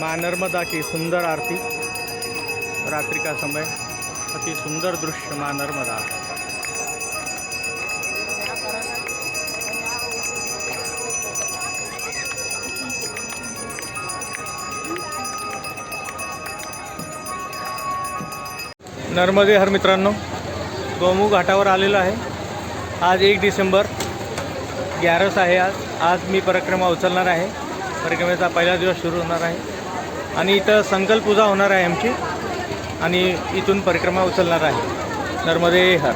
माँ नर्मदा की सुंदर आरती. रात्रि का समय अति सुंदर दृश्य माँ नर्मदा. नर्मदे हर मित्रांनो गोमू घाटावर आलेलो आहे. आज एक डिसेंबर ग्यारस आहे आज. आज मी परिक्रमा उचलणार आहे. परिक्रमेचा पहिला दिवस सुरू होणार आहे. आणि इथं संकल्प पूजा होणार आहे आमची. आणि इथून परिक्रमा उचलणार आहे. नर्मदे हर.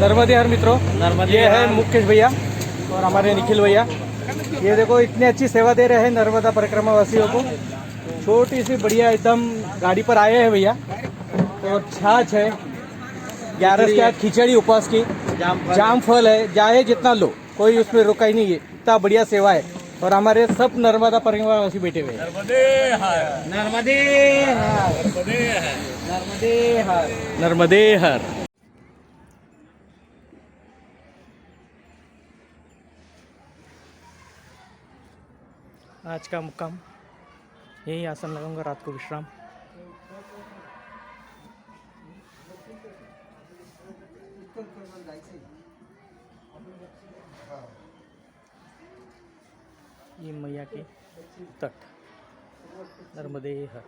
नर्मदे हर मित्रों. नर्मदे ये है हर। मुकेश भैया. और हमारे निखिल भैया। ये देखो इतनी अच्छी सेवा दे रहे हैं नर्मदा परिक्रमा वासियों को। छोटी सी बढ़िया एकदम गाड़ी पर आए हैं भैया। तो छाछ है। ग्यारह क्या खिचड़ी उपवास की। जाम फल है। जाए जितना लो कोई उसमें रुका ही नहीं है। इतना बढ़िया सेवा है। और हमारे सब नर्मदा परिक्रमा वासी बैठे हुए नर्मदे हर। नर्मदे हर। नर्मदे हर। आज का मुक्काम। यही आसन लगाऊँगा रात को विश्राम। ये मैया के तट नर्मदे हर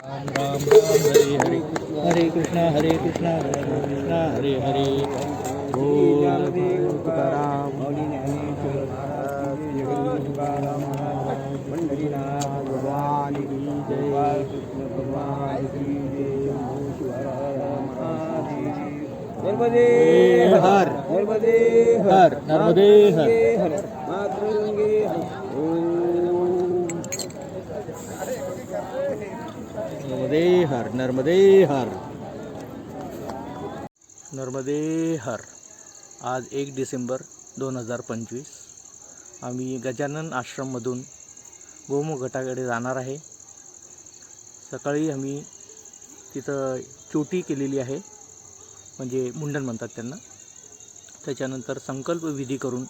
राम राम राम हरे हरे। हरे कृष्णा हरे कृष्णा हरे कृष्णा हरे हरे। बोल तुकाराम। भगवान की जय कृष्ण भगवान की नर्मदे हर। नर्मदे हर। नर्मदे हर। हर मातृगंगे नर्मदे हर। नर्मदे हर। नर्मदे हर। आज एक डिसेंबर दोन हज़ार पंचवीस। आम्ही गजानन आश्रममधून गोमुख गटाकडे जाणार आहे. सकाळी आम्ही तिथं चोटी केलेली आहे. म्हणजे मुंडन म्हणतात त्यांना. त्याच्यानंतर संकल्प विधी करून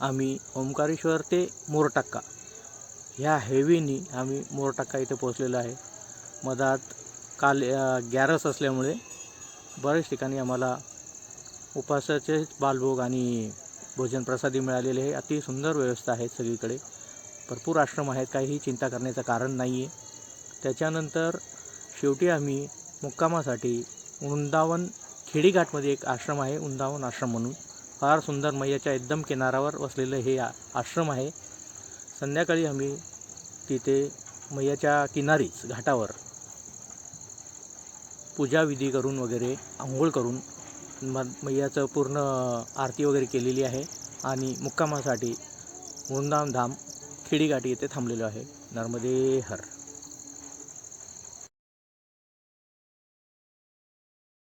आम्ही ओंकारेश्वर ते मोरटाक्का ह्या हेवीनी आम्ही मोरटाक्का इथे पोहोचलेलो आहे. मधात काल गॅरस असल्यामुळे बऱ्याच ठिकाणी आम्हाला उपासाचे बालभोग आणि भोजन प्रसादी मिळालेले आहे अति सुंदर व्यवस्था आहे सगळीकडे. भरपूर आश्रम आहेत काहीही चिंता करण्याचं कारण नाही आहे त्याच्यानंतर शेवटी आम्ही मुक्कामासाठी वृंदावन खेडीघाटमध्ये एक आश्रम आहे वृंदावन आश्रम म्हणून. फार सुंदर मैयाच्या एकदम किनाऱ्यावर वसलेलं हे आश्रम आहे. संध्याकाळी आम्ही तिथे मैयाच्या किनारीच घाटावर पूजाविधी करून वगैरे आंघोळ करून म मैयाचं पूर्ण आरती वगैरे केलेली आहे. आणि मुक्कामासाठी वृंदावन धाम खेडीघाटी येथे थांबलेलो आहे. नर्मदे हर.